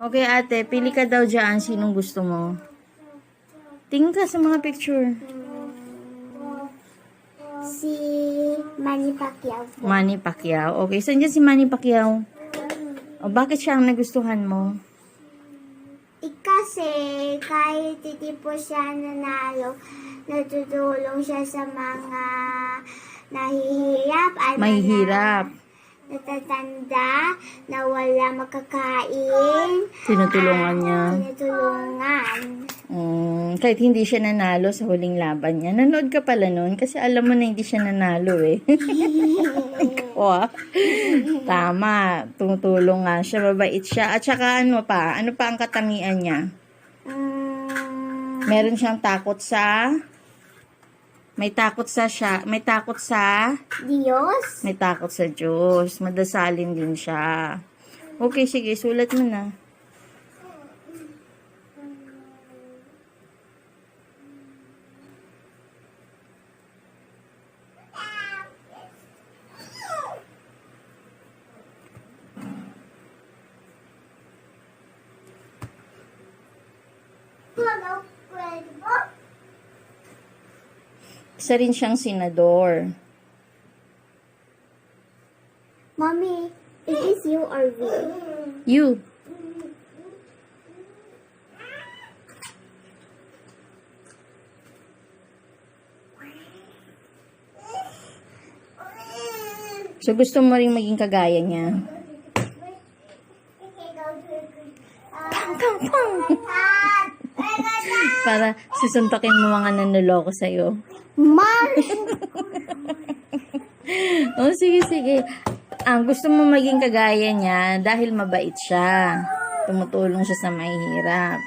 Okay, ate, pili ka daw dyan. Sinong gusto mo? Tingin ka sa mga picture. Si Manny Pacquiao po. Manny Pacquiao. Okay, saan dyan si Manny Pacquiao? O, bakit siya ang nagustuhan mo? Eh, kasi kahit hindi po siya nanalo, natutulong siya sa mga nahihirap at May hirap. Natatanda na wala makakain. Tinutulungan niya. Tinutulungan. Mm, kahit hindi siya nanalo sa huling laban niya. Nanood ka pala nun kasi alam mo na hindi siya nanalo eh. Ikaw ah. Tama. Tumutulong nga siya. Mabait siya. At saka ano pa? Ano pa ang katamian niya? Mm, Meron siyang takot sa... May takot sa siya. May takot sa... Diyos. May takot sa Diyos. Madasalin din siya. Okay, sige. Sulat mo na. Isa rin siyang senador. Mommy, is this you or we? You. So, gusto mo rin maging kagaya niya? Pang, pang, pang. Para susuntokin mo mga nanuloko sa'yo. Mom! Oh, sige, sige. Ang gusto mo maging kagaya niya dahil mabait siya. Tumutulong siya sa mahihirap.